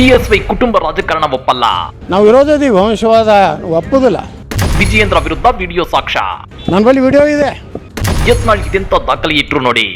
BSY ಕುಟುಂಬ ರಾಜಕಾರಣ ಒಪ್ಪಲ್ಲ. ನಾವು ವಿರೋಧದಿ ವಂಶವಾದ ಒಪ್ಪುದಿಲ್ಲ. ವಿಜಯೇಂದ್ರ ವಿರುದ್ಧ ವಿಡಿಯೋ ಸಾಕ್ಷ್ಯ. ನನ್ನ ಬಳಿ ವಿಡಿಯೋ ಇದೆ. ಯತ್ನಾಳ್ ಇದೆಂತ ದಾಖಲೆ ಇಟ್ರು ನೋಡಿ.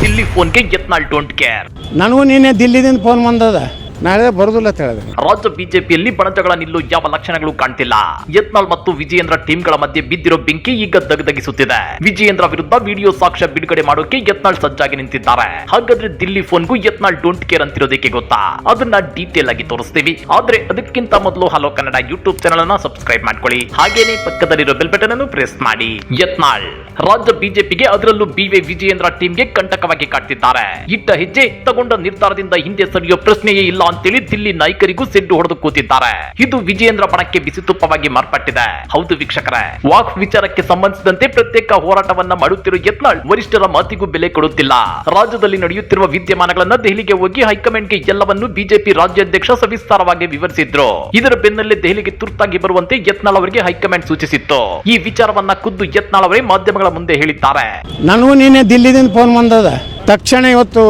ದಿಲ್ಲಿ ಫೋನ್ಗೆ ಯತ್ನಾಳ್ ಡೋಂಟ್ ಕೇರ್ ನನಗೂ ನಿನ್ನೆ ದಿಲ್ಲಿದಿಂದ ಫೋನ್ ಬಂದದ. ನಾಳೆ ಬರೋದಿಲ್ಲ ಅಂತ ರಾಜ್ಯ ಬಿಜೆಪಿಯಲ್ಲಿ ಬಣಜಗಳ ನಿಲ್ಲು ಯಾವ ಲಕ್ಷಣಗಳು ಕಾಣ್ತಿಲ್ಲ? ಯತ್ನಾಳ್ ಮತ್ತು ವಿಜಯೇಂದ್ರ ಟೀಮ್ಗಳ ಮಧ್ಯೆ ಬಿದ್ದಿರೋ ಬೆಂಕಿ ಈಗ ದಗದಗಿಸುತ್ತಿದೆ ವಿಜಯೇಂದ್ರ ವಿರುದ್ಧ ವಿಡಿಯೋ ಸಾಕ್ಷ್ಯ ಬಿಡುಗಡೆ ಮಾಡೋಕೆ ಯತ್ನಾಳ್ ಸಜ್ಜಾಗಿ ನಿಂತಿದ್ದಾರೆ. ಹಾಗಾದ್ರೆ ದಿಲ್ಲಿ ಫೋನ್ಗೂ ಯತ್ನಾಳ್ ಡೋಂಟ್ ಕೇರ್ ಅಂತಿರೋದಕ್ಕೆ ಗೊತ್ತಾ? ಅದನ್ನ ಡೀಟೇಲ್ ಆಗಿ ತೋರಿಸ್ತೀವಿ. ಆದ್ರೆ ಅದಕ್ಕಿಂತ ಮೊದಲು ಹಲೋ ಕನ್ನಡ ಯೂಟ್ಯೂಬ್ ಚಾನಲ್ ಅನ್ನ ಸಬ್ಸ್ಕ್ರೈಬ್ ಮಾಡ್ಕೊಳ್ಳಿ. ಹಾಗೇನೆ ಪಕ್ಕದಲ್ಲಿರೋ ಬೆಲ್ ಬಟನ್ ಅನ್ನು ಪ್ರೆಸ್ ಮಾಡಿ. ಯತ್ನಾಳ್, ರಾಜ್ಯ ಬಿಜೆಪಿಗೆ ಅದರಲ್ಲೂ ಬಿವೆ ವಿಜಯೇಂದ್ರ ಟೀಮ್ಗೆ ಕಂಟಕವಾಗಿ ಕಾಡ್ತಿದ್ದಾರೆ. ಇಟ್ಟ ಹೆಜ್ಜೆ ತಗೊಂಡ ನಿರ್ಧಾರದಿಂದ ಹಿಂದೆ ಸರಿಯೋ ಪ್ರಶ್ನೆಯೇ ಇಲ್ಲ. ಅಂತೇಳಿ ದಿಲ್ಲಿ ನಾಯಕರಿಗೂ ಸೆಡ್ಡು ಹೊಡೆದು ಕೂತಿದ್ದಾರೆ. ಇದು ವಿಜಯೇಂದ್ರ ಬಣಕ್ಕೆ ಬಿಸಿತುಪ್ಪವಾಗಿ ಮಾರ್ಪಟ್ಟಿದೆ. ಹೌದು ವೀಕ್ಷಕರೇ, ವಾಕ್ ವಿಚಾರಕ್ಕೆ ಸಂಬಂಧಿಸಿದಂತೆ ಪ್ರತ್ಯೇಕ ಹೋರಾಟವನ್ನ ಮಾಡುತ್ತಿರುವ ಯತ್ನಾಳ್ ವರಿಷ್ಠರ ಮಾತಿಗೂ ಬೆಲೆ ಕೊಡುತ್ತಿಲ್ಲ. ರಾಜ್ಯದಲ್ಲಿ ನಡೆಯುತ್ತಿರುವ ವಿದ್ಯಮಾನಗಳನ್ನ ದೆಹಲಿಗೆ ಹೋಗಿ ಹೈಕಮಾಂಡ್ಗೆ ಎಲ್ಲವನ್ನೂ ಬಿಜೆಪಿ ರಾಜ್ಯಾಧ್ಯಕ್ಷ ಸವಿಸ್ತಾರವಾಗಿ ವಿವರಿಸಿದ್ರು. ಇದರ ಬೆನ್ನಲ್ಲೇ ದೆಹಲಿಗೆ ತುರ್ತಾಗಿ ಬರುವಂತೆ ಯತ್ನಾಳ್ ಅವರಿಗೆ ಹೈಕಮಾಂಡ್ ಸೂಚಿಸಿತ್ತು. ಈ ವಿಚಾರವನ್ನ ಖುದ್ದು ಯತ್ನಾಳ್ ಅವರೇ ಮಾಧ್ಯಮಗಳ ಮುಂದೆ ಹೇಳಿದ್ದಾರೆ. ನನಗೂ ನಿನ್ನೆ ದಿಲ್ಲಿದಿಂದ ಫೋನ್ ಬಂದದ. ತಕ್ಷಣ ಇವತ್ತು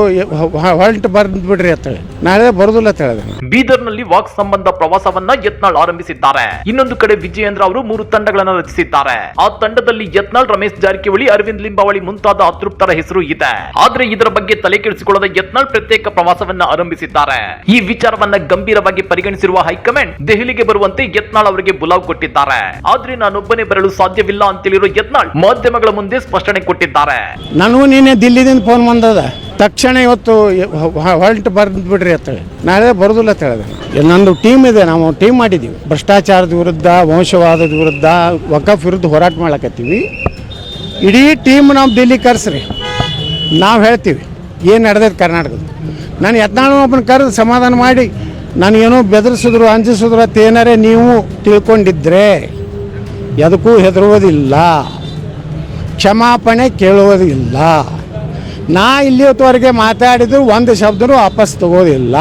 ಹೊರಟು ಬಂದ್ಬಿಡ್ರಿ ಬಿಡ್ರಿ ಅಂತ ಹೇಳಿ. ನಾಳೆ ಬರುದಿಲ್ಲ ಅಂತ ಹೇಳಿದೆ ಬೀದರ್ನಲ್ಲಿ ವಾಕ್ ಸಂಬಂಧ ಪ್ರವಾಸವನ್ನ ಯತ್ನಾಳ್ ಆರಂಭಿಸಿದ್ದಾರೆ. ಇನ್ನೊಂದು ಕಡೆ ವಿಜಯೇಂದ್ರ ಅವರು ಮೂರು ತಂಡಗಳನ್ನು ರಚಿಸಿದ್ದಾರೆ. ಆ ತಂಡದಲ್ಲಿ ಯತ್ನಾಳ್ ರಮೇಶ್ ಜಾರಕಿಹೊಳಿ ಅರವಿಂದ್ ಲಿಂಬಾವಳಿ ಮುಂತಾದ ಅತೃಪ್ತರ ಹೆಸರು ಇದೆ. ಆದ್ರೆ ಇದರ ಬಗ್ಗೆ ತಲೆ ಕೆಡಿಸಿಕೊಳ್ಳದ ಯತ್ನಾಳ್ ಪ್ರತ್ಯೇಕ ಪ್ರವಾಸವನ್ನ ಆರಂಭಿಸಿದ್ದಾರೆ. ಈ ವಿಚಾರವನ್ನ ಗಂಭೀರವಾಗಿ ಪರಿಗಣಿಸಿರುವ ಹೈಕಮಾಂಡ್ ದೆಹಲಿಗೆ ಬರುವಂತೆ ಯತ್ನಾಳ್ ಅವರಿಗೆ ಬುಲಾವ್ ಕೊಟ್ಟಿದ್ದಾರೆ. ಆದ್ರೆ ನಾನೊಬ್ಬನೇ ಬರಲು ಸಾಧ್ಯವಿಲ್ಲ ಅಂತೇಳಿರೋ ಯತ್ನಾಳ್ ಮಾಧ್ಯಮಗಳ ಮುಂದೆ ಸ್ಪಷ್ಟನೆ ಕೊಟ್ಟಿದ್ದಾರೆ. ನಾನು ನಿನ್ನೆ ದಿಲ್ಲಿದಿಂದ ಫೋನ್ ಬಂದದ. ತಕ್ಷಣ ಇವತ್ತು ಹೊರಟು ಬರ್ದು ಬಿಡ್ರಿ ಅಂತ ಹೇಳಿ. ನಾಳೆ ಬರೋದಿಲ್ಲ ಅಂತ ಹೇಳಿದೆ ನಂದು ಟೀಮ್ ಇದೆ, ನಾವು ಟೀಮ್ ಮಾಡಿದ್ದೀವಿ. ಭ್ರಷ್ಟಾಚಾರದ ವಿರುದ್ಧ, ವಂಶವಾದದ ವಿರುದ್ಧ ವಕಫ್ ವಿರುದ್ಧ ಹೋರಾಟ ಮಾಡಕತ್ತೀವಿ. ಇಡೀ ಟೀಮ್ ನಾವು ದಿಲ್ಲಿ ಕರೆಸ್ರಿ. ನಾವು ಹೇಳ್ತೀವಿ, ಏನು ನಡೆದೈತೆ ಕರ್ನಾಟಕದ. ನಾನು ಯತ್ನಾಳು ಒಬ್ಬನ ಕರೆದು ಸಮಾಧಾನ ಮಾಡಿ ನನಗೇನೋ ಬೆದರಿಸಿದ್ರು, ಅಂಜಿಸಿದ್ರು ಅಂತ ಏನಾರೇ ನೀವು ತಿಳ್ಕೊಂಡಿದ್ರೆ, ಎದಕ್ಕೂ ಹೆದರುವುದಿಲ್ಲ. ಕ್ಷಮಾಪಣೆ ಕೇಳುವುದಿಲ್ಲ. ನಾ ಇಲ್ಲಿಯವರೆಗೆ ಮಾತಾಡಿದ್ರು ಒಂದು ಶಬ್ದನೂ ವಾಪಸ್ ತಗೋದಿಲ್ಲ.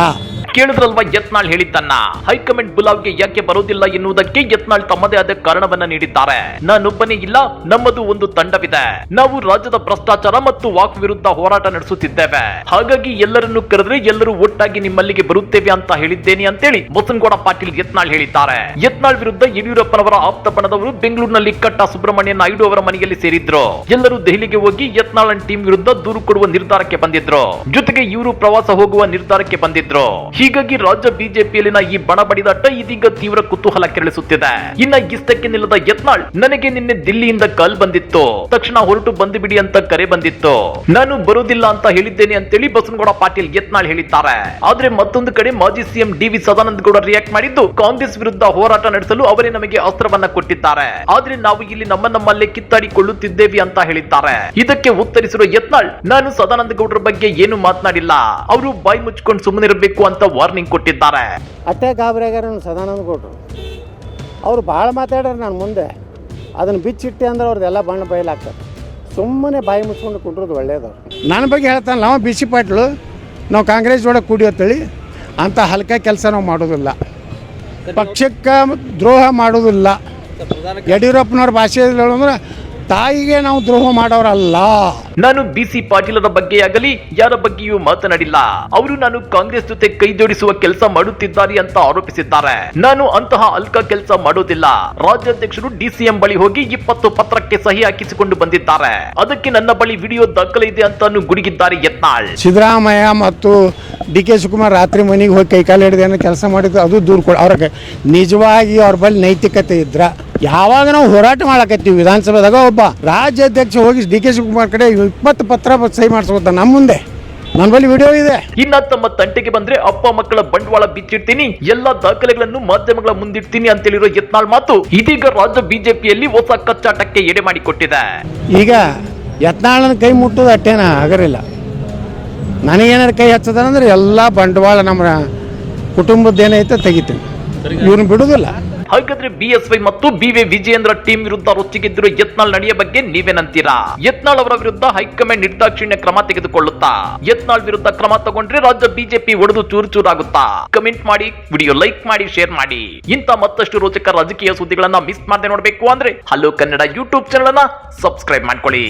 ಕೇಳಿದ್ರಲ್ವಾ ಯತ್ನಾಳ್ ಹೇಳಿದ್ದನ್ನ? ಹೈಕಮಾಂಡ್ ಬುಲಾವ್ಗೆ ಯಾಕೆ ಬರೋದಿಲ್ಲ ಎನ್ನುವುದಕ್ಕೆ ಯತ್ನಾಳ್ ತಮ್ಮದೇ ಆದ ಕಾರಣವನ್ನ ನೀಡಿದ್ದಾರೆ. ನಾನೊಬ್ಬನೇ ಇಲ್ಲ, ನಮ್ಮದು ಒಂದು ತಂಡವಿದೆ. ನಾವು ರಾಜ್ಯದ ಭ್ರಷ್ಟಾಚಾರ ಮತ್ತು ವಾಕ್ ವಿರುದ್ಧ ಹೋರಾಟ ನಡೆಸುತ್ತಿದ್ದೇವೆ. ಹಾಗಾಗಿ ಎಲ್ಲರನ್ನು ಕರೆದ್ರೆ ಎಲ್ಲರೂ ಒಟ್ಟಾಗಿ ನಿಮ್ಮಲ್ಲಿಗೆ ಬರುತ್ತೇವೆ ಅಂತ ಹೇಳಿದ್ದೇನೆ ಅಂತೇಳಿ ಬಸನಗೌಡ ಪಾಟೀಲ್ ಯತ್ನಾಳ್ ಹೇಳಿದ್ದಾರೆ. ಯತ್ನಾಳ್ ವಿರುದ್ಧ ಯಡಿಯೂರಪ್ಪನವರ ಆಪ್ತ ಬಣದವರು ಬೆಂಗಳೂರಿನಲ್ಲಿ ಕಟ್ಟ ಸುಬ್ರಹ್ಮಣ್ಯ ನಾಯ್ಡು ಅವರ ಮನೆಯಲ್ಲಿ ಸೇರಿದ್ರು. ಎಲ್ಲರೂ ದೆಹಲಿಗೆ ಹೋಗಿ ಯತ್ನಾಳ್ ಟೀಮ್ ವಿರುದ್ಧ ದೂರು ಕೊಡುವ ನಿರ್ಧಾರಕ್ಕೆ ಬಂದಿದ್ರು. ಜೊತೆಗೆ ಇವರು ಪ್ರವಾಸ ಹೋಗುವ ನಿರ್ಧಾರಕ್ಕೆ ಬಂದಿದ್ರು. ಹೀಗಾಗಿ ರಾಜ್ಯ ಬಿಜೆಪಿಯಲ್ಲಿನ ಈ ಬಣ ಬಡಿದಾಟ ಇದೀಗ ತೀವ್ರ ಕುತೂಹಲ ಕೆರಳಿಸುತ್ತಿದೆ. ಇನ್ನ ಇಷ್ಟಕ್ಕೆ ನಿಲ್ಲದ ಯತ್ನಾಳ್, ನನಗೆ ನಿನ್ನೆ ದಿಲ್ಲಿಯಿಂದ ಕಾಲ್ ಬಂದಿತ್ತು. ತಕ್ಷಣ ಹೊರಟು ಬಂದು ಬಿಡಿ ಅಂತ ಕರೆ ಬಂದಿತ್ತು. ನಾನು ಬರುವುದಿಲ್ಲ ಅಂತ ಹೇಳಿದ್ದೇನೆ ಅಂತೇಳಿ ಬಸನಗೌಡ ಪಾಟೀಲ್ ಯತ್ನಾಳ್ ಹೇಳಿದ್ದಾರೆ. ಆದ್ರೆ ಮತ್ತೊಂದು ಕಡೆ ಮಾಜಿ CM D V Sadananda Gowda react ಮಾಡಿದ್ದು, ಕಾಂಗ್ರೆಸ್ ವಿರುದ್ಧ ಹೋರಾಟ ನಡೆಸಲು ಅವರೇ ನಮಗೆ ಅಸ್ತ್ರವನ್ನ ಕೊಟ್ಟಿದ್ದಾರೆ. ಆದ್ರೆ ನಾವು ಇಲ್ಲಿ ನಮ್ಮ ನಮ್ಮಲ್ಲೇ ಕಿತ್ತಾಡಿಕೊಳ್ಳುತ್ತಿದ್ದೇವೆ ಅಂತ ಹೇಳಿದ್ದಾರೆ. ಇದಕ್ಕೆ ಉತ್ತರಿಸಿರುವ ಯತ್ನಾಳ್, ನಾನು ಸದಾನಂದ ಗೌಡರ ಬಗ್ಗೆ ಏನು ಮಾತನಾಡಿಲ್ಲ. ಅವರು ಬಾಯಿ ಮುಚ್ಚಿಕೊಂಡು ಸುಮ್ಮನಿರಬೇಕು ಅಂತ ವಾರ್ನಿಂಗ್ ಕೊಟ್ಟಿದ್ದಾರೆ. ಅಟ್ಟೆ ಗಾಬರಿಯಾಗ್ಯಾರ ಸದಾನಂದ ಗೌಡ್ರು. ಅವ್ರು ಭಾಳ ಮಾತಾಡ್ಯಾರ ನಾನು ಮುಂದೆ. ಅದನ್ನು ಬಿಚ್ಚಿಟ್ಟೆ ಅಂದ್ರೆ ಅವ್ರದ್ದೆಲ್ಲ ಬಣ್ಣ ಬಯಲಾಗ್ತದೆ ಸುಮ್ಮನೆ ಬಾಯಿ ಮುಚ್ಕೊಂಡು ಕುಂಡ್ರದು ಒಳ್ಳೇದು ನನ್ನ ಬಗ್ಗೆ ಹೇಳ್ತಾನೆ ನಾವು ಬಿಸಿ ಪಾಟ್ಲು. ನಾವು ಕಾಂಗ್ರೆಸ್ ಜೋಡ ಕೂಡಿಯತ್ತೇಳಿ ಅಂಥ ಹಲ್ಕ ಕೆಲಸ ನಾವು ಮಾಡೋದಿಲ್ಲ. ಪಕ್ಷಕ್ಕೆ ದ್ರೋಹ ಮಾಡೋದಿಲ್ಲ. ಯಡಿಯೂರಪ್ಪನವ್ರ ಭಾಷೆಯಲ್ಲಿ ಹೇಳೋದ್ರೆ ತಾಯಿಗೆ ನಾವು ದ್ರೋಹ ಮಾಡೋರಲ್ಲ. ನಾನು ಬಿಸಿ ಪಾಟೀಲರ ಬಗ್ಗೆ ಆಗಲಿ ಯಾರ ಬಗ್ಗೆಯೂ ಮಾತನಾಡಿಲ್ಲ. ಅವರು ನಾನು ಕಾಂಗ್ರೆಸ್ ಜೊತೆ ಕೈ ಜೋಡಿಸುವ ಕೆಲಸ ಮಾಡುತ್ತಿದ್ದಾರೆ ಅಂತ ಆರೋಪಿಸಿದ್ದಾರೆ. ನಾನು ಅಂತಹ ಅಲ್ಕ ಕೆಲಸ ಮಾಡೋದಿಲ್ಲ. ರಾಜ್ಯಾಧ್ಯಕ್ಷರು ಡಿಸಿಎಂ ಬಳಿ ಹೋಗಿ ಇಪ್ಪತ್ತು ಪತ್ರಕ್ಕೆ ಸಹಿ ಹಾಕಿಸಿಕೊಂಡು ಬಂದಿದ್ದಾರೆ. ಅದಕ್ಕೆ ನನ್ನ ಬಳಿ ವಿಡಿಯೋ ದಾಖಲೆ ಇದೆ ಅಂತ ಗುಡುಗಿದ್ದಾರೆ ಯತ್ನಾಳ್. ಸಿದ್ದರಾಮಯ್ಯ ಮತ್ತು ಡಿ ಕೆ ಶಿವಕುಮಾರ್ ರಾತ್ರಿ ಮನೆಗೆ ಹೋಗಿ ಕೈಕಾಲು ಹಿಡಿದು ಏನೋ ಕೆಲಸ ಮಾಡಿದ್ರು ಅದು ದೂರ ಕೊಡ ಅವ್ರಿಗೆ ನಿಜವಾಗಿ ಅವ್ರ ಬಳಿ ನೈತಿಕತೆ ಇದ್ರ. ಯಾವಾಗ ನಾವು ಹೋರಾಟ ಮಾಡಕತ್ತೀವಿ ವಿಧಾನಸಭೆದಾಗ ಒಬ್ಬ ರಾಜ್ಯಾಧ್ಯಕ್ಷ ಹೋಗಿ ಡಿ ಕೆ ಶಿವಕುಮಾರ್ ಕಡೆ ಇಪ್ಪತ್ತು ಪತ್ರ ಸಹಿ ಮಾಡಿಸ್ಕೊತ ನಮ್ಮ ಮುಂದೆ. ನನ್ನ ಬಳಿ ವಿಡಿಯೋ ಇದೆ. ಇನ್ನ ತಮ್ಮ ತಂಟೆಗೆ ಬಂದ್ರೆ ಅಪ್ಪ ಮಕ್ಕಳ ಬಂಡವಾಳ ಬಿಚ್ಚಿಡ್ತೀನಿ ಎಲ್ಲಾ ದಾಖಲೆಗಳನ್ನು ಮಾಧ್ಯಮಗಳ ಮುಂದಿಡ್ತೀನಿ ಅಂತೇಳಿರೋ ಯತ್ನಾಳ್ ಮಾತು ಇದೀಗ ರಾಜ್ಯ ಬಿಜೆಪಿಯಲ್ಲಿ ಹೊಸ ಕಚ್ಚಾಟಕ್ಕೆ ಎಡೆ ಮಾಡಿಕೊಟ್ಟಿದೆ. ಈಗ ಯತ್ನಾಳನ ಕೈ ಮುಟ್ಟೋದು ಅಟ್ಟೇನ ಆಗರಿಲ್ಲ ನನಗೇನಾರು ಕೈ ಹಚ್ಚದಂದ್ರೆ ಎಲ್ಲ ಬಂಡವಾಳ ನಮ್ಮ ಕುಟುಂಬದ್ದೇನೈತೆ ತೆಗಿತೀನಿ ಇವ್ರನ್ನ ಬಿಡುದಿಲ್ಲ. ಹಾಗಾದ್ರೆ ವೈ ಮತ್ತು ಬಿವಿ ವಿಜಯೇಂದ್ರ ಟೀಮ್ ವಿರುದ್ಧ ರೊಚ್ಚಿಗೆದ್ದಿರೋ ಯತ್ನಾಳ್ ನಡೆಯ ಬಗ್ಗೆ ನೀವೇನಂತೀರಾ? ಯತ್ನಾಳ್ ಅವರ ವಿರುದ್ಧ ಹೈಕಮಾಂಡ್ ನಿರ್ದಾಕ್ಷಿಣ್ಯ ಕ್ರಮ ತೆಗೆದುಕೊಳ್ಳುತ್ತಾ? ಯತ್ನಾಳ್ ವಿರುದ್ಧ ಕ್ರಮ ತಗೊಂಡ್ರೆ ರಾಜ್ಯ ಬಿಜೆಪಿ ಒಡೆದು ಚೂರು ಚೂರಾಗುತ್ತಾ? ಕಮೆಂಟ್ ಮಾಡಿ ವಿಡಿಯೋ ಲೈಕ್ ಮಾಡಿ ಶೇರ್ ಮಾಡಿ. ಇಂತ ಮತ್ತಷ್ಟು ರೋಚಕ ರಾಜಕೀಯ ಸುದ್ದಿಗಳನ್ನ ಮಿಸ್ ಮಾಡದೆ ನೋಡ್ಬೇಕು ಅಂದ್ರೆ ಹಲೋ ಕನ್ನಡ ಯೂಟ್ಯೂಬ್ ಚಾನಲ್ ಅನ್ನ ಸಬ್ಸ್ಕ್ರೈಬ್ ಮಾಡ್ಕೊಳ್ಳಿ.